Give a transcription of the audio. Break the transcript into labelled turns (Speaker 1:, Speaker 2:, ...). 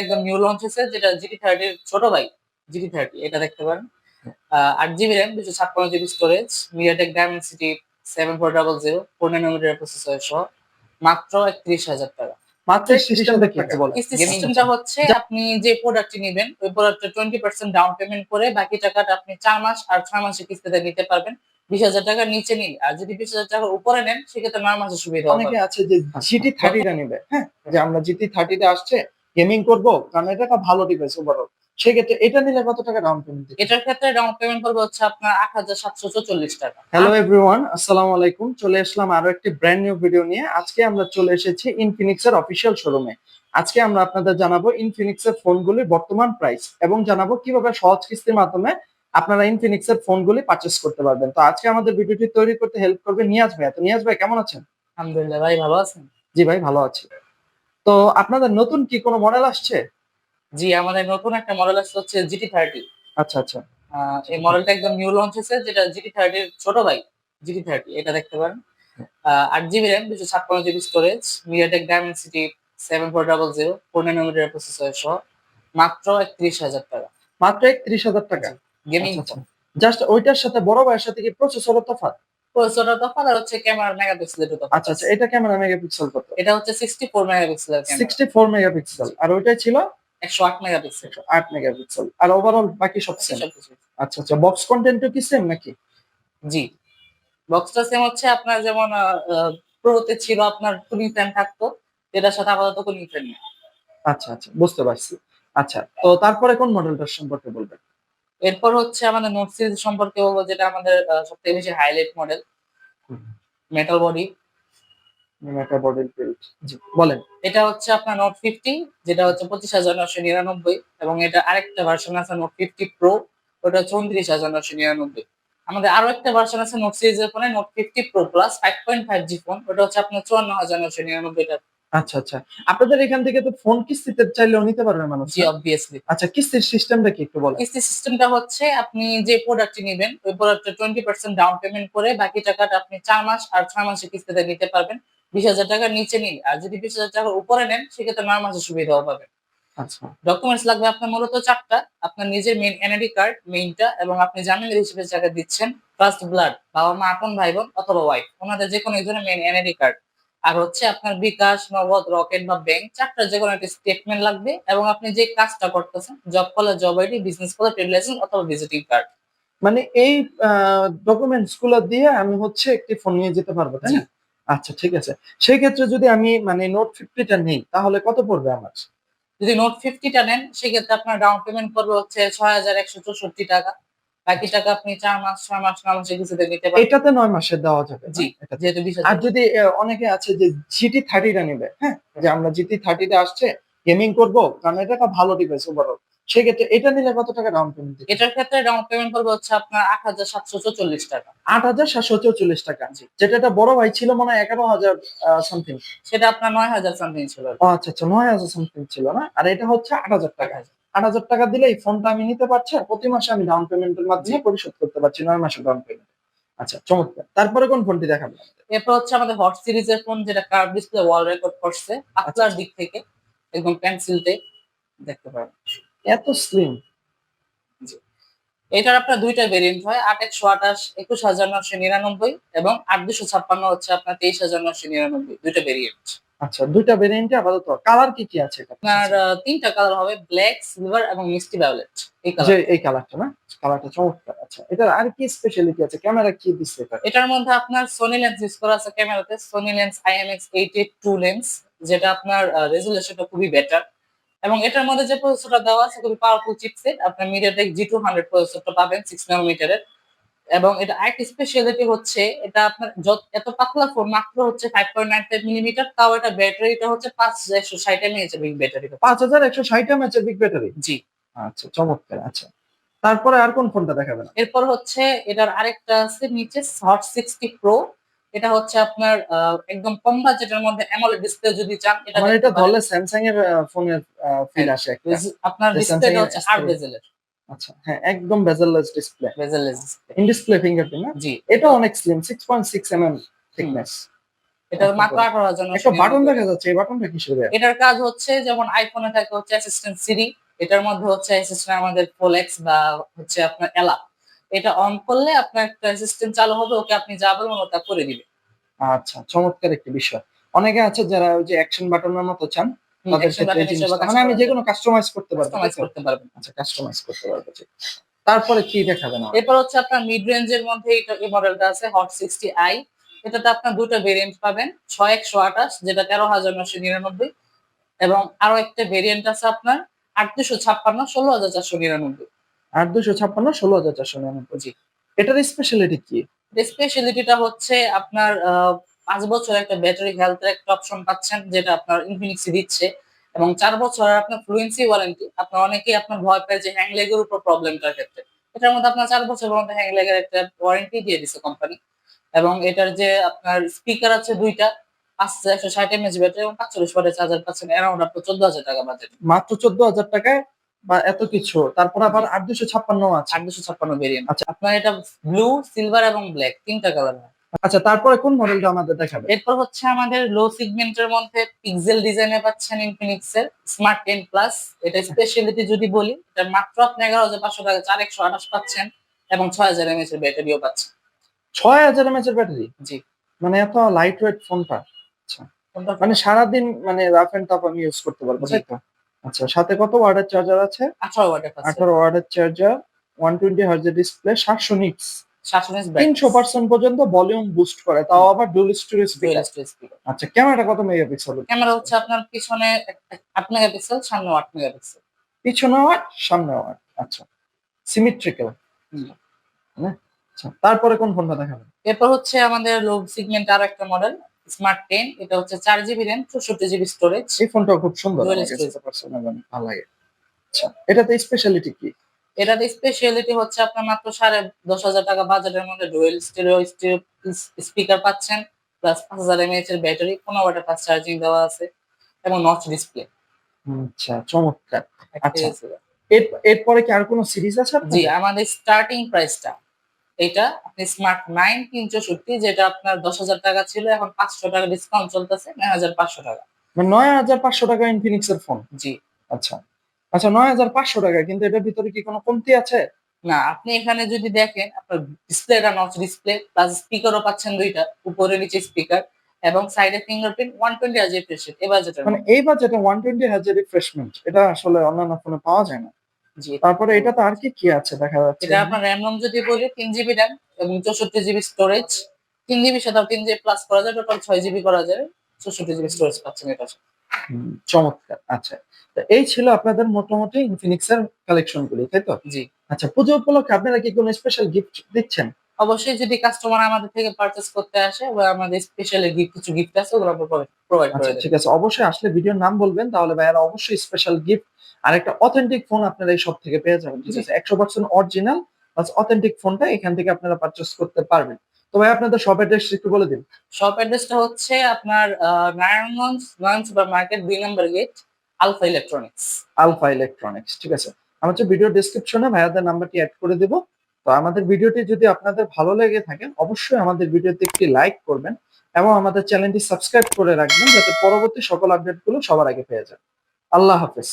Speaker 1: একদম new launch হয়েছে যেটা জিটি থার্টির ছোট ভাই জিটি থার্টি এটা দেখতে পারেন। আট জিবি র্যাম দুশো ছাপ্পান্ন GB storage MediaTek Dimensity seven four double zero four nanometer processor সহ মাত্র একত্রিশ হাজার টাকা।
Speaker 2: মাত্র সিস্টেমটা কি একটু
Speaker 1: সিস্টেমটা হচ্ছে আপনি যে প্রোডাক্টটি নেবেন ওই টোয়েন্টি পার্সেন্ট ডাউন পেমেন্ট করে বাকি টাকাটা আপনি চার মাস আর ছয় মাসে কিস্তিতে নিতে পারবেন। বিশ হাজার টাকার নিচে নিন আর যদি বিশ হাজার টাকার উপরে নেন সেক্ষেত্রে নয় মাসের সুবিধা
Speaker 2: অনেকে আছে যে জিটি থার্টিটা নিবে হ্যাঁ? যে আমরা জিটি থার্টিটা আসছে গেমিং করব কারণ এটা একটা ভালো ডিভাইস ওভারঅল সেক্ষেত্রে এটা নিলে কত টাকা ডাউন পেমেন্ট
Speaker 1: এটার ক্ষেত্রে ডাউন পেমেন্ট করবে হচ্ছে আপনার আট হাজার সাতশো চল্লিশ টাকা।
Speaker 2: হ্যালো এভরিওয়ান আসসালামু আলাইকুম। চলে আসলাম আরও একটি ব্র্যান্ড নিউ ভিডিও নিয়ে। আজকে আমরা চলে এসেছি ইনফিনিক্স এর অফিসিয়াল শোরুমে আজকে আমরা আপনাদের জানাব ইনফিনিক্স এর ফোনগুলির বর্তমান প্রাইস এবং জানাব কীভাবে সহজ কিস্তির মাধ্যমে আপনারা ইনফিনিক্স এর ফোনগুলি পারচেস করতে পারবেন। তো আজকে আমাদের ভিডিওটি তৈরি করতে হেল্প করবে নিয়াজ ভাই। তো নিয়াজ ভাই কেমন আছেন?
Speaker 1: আলহামদুলিল্লাহ ভাই ভালো আছেন?
Speaker 2: জি ভাই ভালো আছি। তো আপনাদের নতুন কি কোনো মডেল আসছে?
Speaker 1: জি আমাদের নতুন একটা মডেল আসছে হচ্ছে জিটি থার্টি
Speaker 2: আচ্ছা আচ্ছা।
Speaker 1: এই মডেলটা একদম নিউ লঞ্চ হয়েছে যেটা জিটি থার্টির ছোট ভাই জিটি থার্টি এটা দেখতে পারেন। আট জিবি র্যাম দুশো ছাপ্পান্ন GB storage MediaTek Dimensity seven four double zero four nanometer processor সহ মাত্র একত্রিশ হাজার টাকা।
Speaker 2: মাত্র একত্রিশ হাজার টাকা।
Speaker 1: গেমিং
Speaker 2: আচ্ছা, জাস্ট ওইটার সাথে বড় ভাইয়ের সাথে কি প্রসেসর তফাৎ?
Speaker 1: প্রসেসরটা তফাৎ আর হচ্ছে ক্যামেরা মেগাপিক্সেলের তফাৎ
Speaker 2: আচ্ছা আচ্ছা এটা ক্যামেরা মেগাপিক্সেল কত?
Speaker 1: এটা হচ্ছে সিক্সটি ফোর মেগাপিক্সেলের ক্যামেরা
Speaker 2: সিক্সটি ফোর মেগাপিক্সেল আর ওইটাই ছিল?
Speaker 1: একশো আট মেগাপিক্সেল
Speaker 2: আট মেগাপিক্সেল আর ওভারঅল বাকি সব সেম আচ্ছা আচ্ছা বক্স কন্টেন্টও কি সেম নাকি?
Speaker 1: জি। বক্সটা সেম হচ্ছে আপনার যেমন প্রোতে ছিল আপনার কুলিং ফ্যান থাকতো এটার সাথে আপাতত কুলিং ফ্যান নেই।
Speaker 2: আচ্ছা আচ্ছা বুঝতে পারছি। আচ্ছা তো তারপরে কোন মডেলটার সম্পর্কে বলবেন?
Speaker 1: এরপর হচ্ছে আমাদের নোট সিরিজ সম্পর্কে বলব যেটা আমাদের সব থেকে বেশি highlight model metal body
Speaker 2: metal build জি বলেন।
Speaker 1: এটা হচ্ছে আপনার নোট ফিফটি যেটা হচ্ছে পঁচিশ হাজার নশো নিরানব্বই এবং এটা আরেকটা ভার্সন আছে নোট ফিফটি প্রো ওটা হচ্ছে উনত্রিশ হাজার নশো নিরানব্বই। আমাদের আরও একটা ভার্সন আছে নোট সিরিজের ফোনে note fifty pro plus five point five G phone ওটা হচ্ছে আপনার চুয়ান্ন হাজার নশো নিরানব্বই টাকা
Speaker 2: আচ্ছা আচ্ছা। আপনাদের এখান থেকে তো ফোন কিস্তিতে চাইলেও নিতে পারবে মানুষ
Speaker 1: জি অবভিয়াসলি
Speaker 2: আচ্ছা কিস্তির সিস্টেমটা কি একটু বলেন?
Speaker 1: কিস্তি সিস্টেমটা হচ্ছে আপনি যে প্রোডাক্টটি নেবেন ওই প্রোডাক্টের টোয়েন্টি পার্সেন্ট ডাউন পেমেন্ট করে বাকি টাকাটা আপনি চার মাস আর ছয় মাসে কিস্তিতে নিতে পারবেন। বিশ হাজার টাকার নিচে নিন আর যদি বিশ হাজার টাকার উপরে নেন সেক্ষেত্রে নয় মাসের সুবিধাও পাবেন।
Speaker 2: আচ্ছা।
Speaker 1: ডকুমেন্টস লাগবে আপনার মূলত চারটা। আপনার নিজের মেইন এনআইডি কার্ড মেইনটা এবং আপনি জামিনের হিসেবে যাকে দিচ্ছেন ফার্স্ট ব্লাড বাবা মা আপন ভাই বোন অথবা ওয়াইফ ওনাদের যে কোনো একজনের মেইন এনআইডি কার্ড আর হচ্ছে আপনার বিকাশ নগদ রকেট বা ব্যাংক চারটা যে কোনো একটা স্টেটমেন্ট লাগবে এবং আপনি যে কাজটা করতেছেন জব করলে জব আইডি বিজনেস করলে ট্রেড লাইসেন্স অথবা ভিজিটিং কার্ড
Speaker 2: মানে এই ডকুমেন্টসগুলো দিয়ে আমি হচ্ছে একটি ফোন নিয়ে যেতে পারব তাই না? আচ্ছা ঠিক আছে। সেই ক্ষেত্রে যদি আমি মানে নোট ফিফটিটা নেই তাহলে কত পড়বে আমার?
Speaker 1: যদি নোট ফিফটিটা নেন সেক্ষেত্রে আপনার ডাউন পেমেন্ট করবে হচ্ছে ছয় হাজার একশো চৌষট্টি টাকা। বাকি টাকা আপনি চার মাস ছয় মাস নয় মাসে কিছুতে নিতে পারবেন
Speaker 2: এটাতে নয় মাসের দেওয়া যাবে
Speaker 1: জি যেহেতু
Speaker 2: আর যদি অনেকে আছে যে জিটি থার্টিটা নেবে হ্যাঁ? যে আমরা জিটি থার্টিটা আসছে গেমিং করব কারণ এটা একটা ভালো ডিভাইস ওভারঅল সেক্ষেত্রে এটা নিলে কত টাকা ডাউন পেমেন্ট
Speaker 1: এটার ক্ষেত্রে ডাউন পেমেন্ট করবে হচ্ছে আপনার আট হাজার সাতশো চল্লিশ টাকা।
Speaker 2: আট হাজার সাতশো চৌচল্লিশ টাকা। যেটা একটা বড় ভাই ছিল মনে এগারো হাজার সামথিং
Speaker 1: সেটা আপনার নয় হাজার সামথিং ছিল।
Speaker 2: আচ্ছা আচ্ছা নয় হাজার সামথিং ছিল না? আর এটা হচ্ছে আট হাজার টাকা। আট হাজার টাকা দিলে এই ফোনটা আমি নিতে পারছি আর প্রতি মাসে আমি ডাউন পেমেন্টের মাধ্যমে পরিশোধ করতে পারছি নয় মাসে ডাউন পেমেন্ট আচ্ছা চমৎকার। তারপরে কোন ফোনটি দেখাবেন
Speaker 1: এরপর হচ্ছে আমাদের হট সিরিজের ফোন যেটা কার্ভ ডিসপ্লে ওয়াল রেকর্ড করছে পাতলার দিক থেকে একদম পেন্সিল টাইপ দেখতে পারেন।
Speaker 2: এত স্লিম
Speaker 1: এটার আপনার দুইটা ভেরিয়েন্ট হয় আট একশো আঠাশ একুশ হাজার নশো নিরানব্বই এবং আট দুশো ছাপ্পান্ন হচ্ছে আপনার তেইশ হাজার নশো নিরানব্বই দুইটা ভেরিয়েন্ট
Speaker 2: আচ্ছা দুইটা ভেরিয়েন্টে আপাতত কালার কি কি আছে?
Speaker 1: আপনার তিনটা কালার হবে ব্ল্যাক সিলভার এবং মিষ্টি ভায়োলেট এই কালার
Speaker 2: এই কালারটা না? কালারটা চমৎকার আচ্ছা। এটার আর কি স্পেশালিটি আছে? ক্যামেরা কি দিচ্ছে এটা
Speaker 1: এটার মধ্যে আপনার সোনি লেন্স ইউজ করা আছে ক্যামেরাতে Sony lens IMX eight eight two lens যেটা আপনার রেজুলেশনটা খুবই বেটার এবং এটার মধ্যে যে প্রসেসরটা দেওয়া আছে খুবই পাওয়ারফুল চিপসেট আপনার মিডিয়াটেক জি টু হান্ড্রেড প্রসেসরটা পাবেন সিক্স নানোমিটারের এবং এটা আরেকটি স্পেশালিটি হচ্ছে এটা আপনার যত এত পাতলা ফোন মাত্র হচ্ছে five point nine five millimeter তাও এটা ব্যাটারিটা হচ্ছে পাঁচ হাজার একশো ষাট এমএএচ বিগ ব্যাটারি
Speaker 2: পাঁচ হাজার একশো ষাট এমএচ বিগ ব্যাটারি
Speaker 1: জি।
Speaker 2: আচ্ছা চমৎকার আচ্ছা। তারপরে আর কোন ফোনটা দেখাবেন
Speaker 1: এরপর হচ্ছে এটার আরেকটা আছে নিচে হট সিক্সটি প্রো এটা হচ্ছে আপনার একদম কম বাজেটের মধ্যে অ্যামোলেড ডিসপ্লে যদি চান এটা দেখতে
Speaker 2: এটা। ধরলে স্যামসাং এর ফোনের ফিল আসে
Speaker 1: আপনার
Speaker 2: যে
Speaker 1: ডিসপ্লেটা হচ্ছে আট বেজেলের
Speaker 2: আচ্ছা হ্যাঁ একদম bezelless display
Speaker 1: bezelless display
Speaker 2: in display fingerprint না?
Speaker 1: জি।
Speaker 2: এটা অনেক slim six point six M M thickness আচ্ছা,
Speaker 1: মাত্র
Speaker 2: বলো।
Speaker 1: আঠারো হাজার
Speaker 2: একটা বাটন দেখা যাচ্ছে এই বাটনটা কিসের দেয়া?
Speaker 1: এটার কাজ হচ্ছে যেমন আইফোনে থাকে হচ্ছে অ্যাসিস্ট্যান্ট সিরি এটার মধ্যে হচ্ছে অ্যাসিস্ট্যান্ট আমাদের ফোলেক্স বা হচ্ছে আপনার এলা এটা অন করলে আপনার একটা অ্যাসিস্ট্যান্ট চালু হবে ওকে আপনি যা বলবেন ওটা করে দিবে।
Speaker 2: আচ্ছা চমৎকার একটি বিষয়। অনেকে আছে যারা ওই যে অ্যাকশন বাটনের মতো চান মানে আমি যে কোনো কাস্টমাইজ করতে পারব
Speaker 1: কাস্টমাইজ করতে পারবেন।
Speaker 2: আচ্ছা কাস্টমাইজ করতে পারব তারপরে কি দেখাবেন
Speaker 1: এরপর হচ্ছে আপনার মিড রেঞ্জের মধ্যে এই মডেলটা আছে হট সিক্সটি আই এটাতে আপনার দুটো ভেরিয়েন্ট পাবেন ছয় একশো আঠাশ যেটা তেরো হাজার নশো নিরানব্বই এবং আরও একটা ভেরিয়েন্ট আছে আপনার আটশো ছাপ্পান্ন ষোলো হাজার চারশো নিরানব্বই।
Speaker 2: আট দুশো ছাপ্পান্ন ষোলো হাজার চারশো নিরানব্বই।
Speaker 1: জি।
Speaker 2: এটার স্পেশালিটি কি?
Speaker 1: স্পেশালিটিটা হচ্ছে আপনার আহ, পাঁচ বছর একটা ব্যাটারি হেলথের একটা অপশন পাচ্ছেন যেটা আপনার ইনফিনিক্সি দিচ্ছে। এবং চার বছর আপনার ফ্লুয়েন্সি ওয়ারেন্টি আপনার অনেকেই আপনার ভয় পায় যে হ্যাং লেগের উপর প্রবলেমটার ক্ষেত্রে। এটার মধ্যে আপনার চার বছর মধ্যে হ্যাং লেগের একটা ওয়ারেন্টি দিয়ে দিচ্ছে কোম্পানি এবং এটার যে আপনার স্পিকার আছে দুইটা পাঁচশো একশো ষাট এমএচ ব্যাটারি এবং পাঁচচল্লিশ ওয়াটের চার্জার পাচ্ছেন অ্যারাউন্ড আপনার চোদ্দ হাজার টাকা বাজেট
Speaker 2: মাত্র চোদ্দ হাজার টাকায় বা এত কিছু। তারপর আবার আট দুশো ছাপ্পান্ন আছে।
Speaker 1: আট দুশো ছাপ্পান্ন ভেরিয়েন্ট
Speaker 2: আচ্ছা।
Speaker 1: আপনার এটা ব্লু সিলভার এবং ব্ল্যাক তিনটা কালার
Speaker 2: আচ্ছা তারপরে কোন মডেলটা আমাদের দেখাবে
Speaker 1: এরপর হচ্ছে আমাদের লো সিগমেন্টের মধ্যে পিক্সেল ডিজাইনে পাচ্ছেন ইনফিনিক্স এর স্মার্ট টেন প্লাস এটা স্পেশালিটি যদি বলি এটা মাত্র আপনি এগারো হাজার পাঁচশো টাকা চার একশো আঠাশ পাচ্ছেন এবং ছয় হাজার এমএচ এর ব্যাটারিও পাচ্ছেন।
Speaker 2: ছয় হাজার এমএচ এর ব্যাটারি
Speaker 1: জি।
Speaker 2: মানে এত লাইট ওয়েট ফোনটা
Speaker 1: কোনটা
Speaker 2: মানে সারাদিন মানে রাফ এন্ড টাফ আমি ইউজ করতে পারব। তাই তো? আচ্ছা সাথে কত ওয়ার্ডের চার্জার আছে?
Speaker 1: আঠারো ওয়াটের
Speaker 2: আঠারো ওয়ার্ডের চার্জার ওয়ান টোয়েন্টি হার্জের ডিসপ্লে সাতশো নিটস
Speaker 1: এমএচ
Speaker 2: তিনশো পার্সেন্ট পর্যন্ত ভলিউম বুস্ট করে তাও আবার ডুল স্টোরেজ স্পিকার আচ্ছা ক্যামেরাটা কত মেগাপিক্সেল
Speaker 1: ক্যামেরা হচ্ছে আপনার পিছনে আট মেগাপিক্সেল সামনে আট মেগাপিক্সেল
Speaker 2: পিছনে ওয়াট সামনে ওয়াট আচ্ছা সিমেট্রিক্যাল। আচ্ছা তারপরে কোন ফোনটা দেখাবেন?
Speaker 1: এরপর হচ্ছে আমাদের লো সিগমেন্ট আর একটা মডেল স্মার্ট টেন এটা হচ্ছে চার জিবি র্যাম চৌষট্টি জিবি স্টোরেজ
Speaker 2: এই ফোনটাও খুব সুন্দর ভালো লাগে। আচ্ছা এটাতে স্পেশালিটি কি?
Speaker 1: এটাতে স্পেশালিটি হচ্ছে আপনার মাত্র সাড়ে দশ হাজার টাকা বাজেটের মধ্যে ডুয়েল স্টেরিও স্পিকার পাচ্ছেন প্লাস পাঁচ হাজার এমএএচ এর ব্যাটারি পনেরো ওয়াটের ফাস্ট চার্জিং দেওয়া আছে এবং নচ ডিসপ্লে
Speaker 2: আচ্ছা চমৎকার। আচ্ছা। এরপরে কি আর কোনো সিরিজ আছে
Speaker 1: জি আমাদের স্টার্টিং প্রাইসটা এটা আপনি স্মার্ট নাইন তিন চৌষট্টি যেটা আপনার দশ হাজার টাকা ছিল এখন পাঁচশো টাকা ডিসকাউন্ট চলতেছে নয় হাজার পাঁচশো টাকা।
Speaker 2: মানে নয় হাজার পাঁচশো টাকা ইনফিনিক্স এর ফোন
Speaker 1: জি।
Speaker 2: আচ্ছা। আচ্ছা নয় হাজার পাঁচশো টাকা কিন্তু এটার ভিতরে কি কোনো কমতি আছে?
Speaker 1: না আপনি এখানে যদি দেখেন আপনার ডিসপ্লেটা নচ ডিসপ্লে প্লাস স্পিকারও পাচ্ছেন দুইটা উপরে নিচে স্পিকার এবং সাইডে ফিঙ্গারপ্রিন্ট ওয়ান টোয়েন্টি আজ এপ্রিসিয়েট এবার যেটা
Speaker 2: মানে এই বাজেটে ওয়ান টোয়েন্টি হাজার রিফ্রেশমেন্ট এটা আসলে অন্যান্য ফোনে পাওয়া যায় না। তারপরে এটাতে আর কি কি আছে দেখা যাচ্ছে?
Speaker 1: এটা আপনার র্যাম রোম যদি বলি তিন জিবি র্যাম এবং চৌষট্টি জিবি স্টোরেজ তিন জিবি সাথে তিন জিবি প্লাস করা যায় টোটাল ছয় জিবি করা যাবে চৌষট্টি জিবি স্টোরেজ পাচ্ছেন এটা।
Speaker 2: চমৎকার আচ্ছা। তো এই ছিল আপনাদের মোটামুটি ইনফিনিক্স এর কালেকশন গুলি তাই তো?
Speaker 1: জি।
Speaker 2: আচ্ছা পুজো উপলক্ষে আপনারা কি কোনো স্পেশাল গিফট দিচ্ছেন?
Speaker 1: অবশ্যই যদি কাস্টমার আমাদের থেকে পারচেস করতে আসে বা আমাদের স্পেশালি গিফট কিছু গিফট আছে ওগুলো প্রোভাইড
Speaker 2: আচ্ছা
Speaker 1: করে দেব।
Speaker 2: ঠিক আছে। অবশ্যই আসলে ভিডিওর নাম বলবেন তাহলে ভাইয়ারা অবশ্যই স্পেশাল গিফট আর একটা অথেন্টিক ফোন আপনারা এই সব থেকে পেয়ে যাবেন ঠিক আছে? একশো পার্সেন্ট অরিজিনাল প্লাস অথেন্টিক ফোনটা এখান থেকে আপনারা পারচেস করতে পারবেন। তো ভাই আপনাদের সব অ্যাড্রেস একটু বলে দিন।
Speaker 1: শপ অ্যাড্রেসটা হচ্ছে আপনার নারায়ণগঞ্জ নয়ন সুপার মার্কেট দুই নম্বর gate Alpha electronics
Speaker 2: Alpha electronics ঠিক আছে। আমার হচ্ছে ভিডিও ডিসক্রিপশনে ভাইয়াদের নাম্বারটি অ্যাড করে দেবো। তো আমাদের ভিডিওটি যদি আপনাদের ভালো লেগে থাকে অবশ্যই আমাদের ভিডিওতে একটি লাইক করবেন এবং আমাদের চ্যানেলটি সাবস্ক্রাইব করে রাখবেন যাতে পরবর্তী সকল আপডেটগুলো সবার আগে পেয়ে যান। আল্লাহ হাফেজ।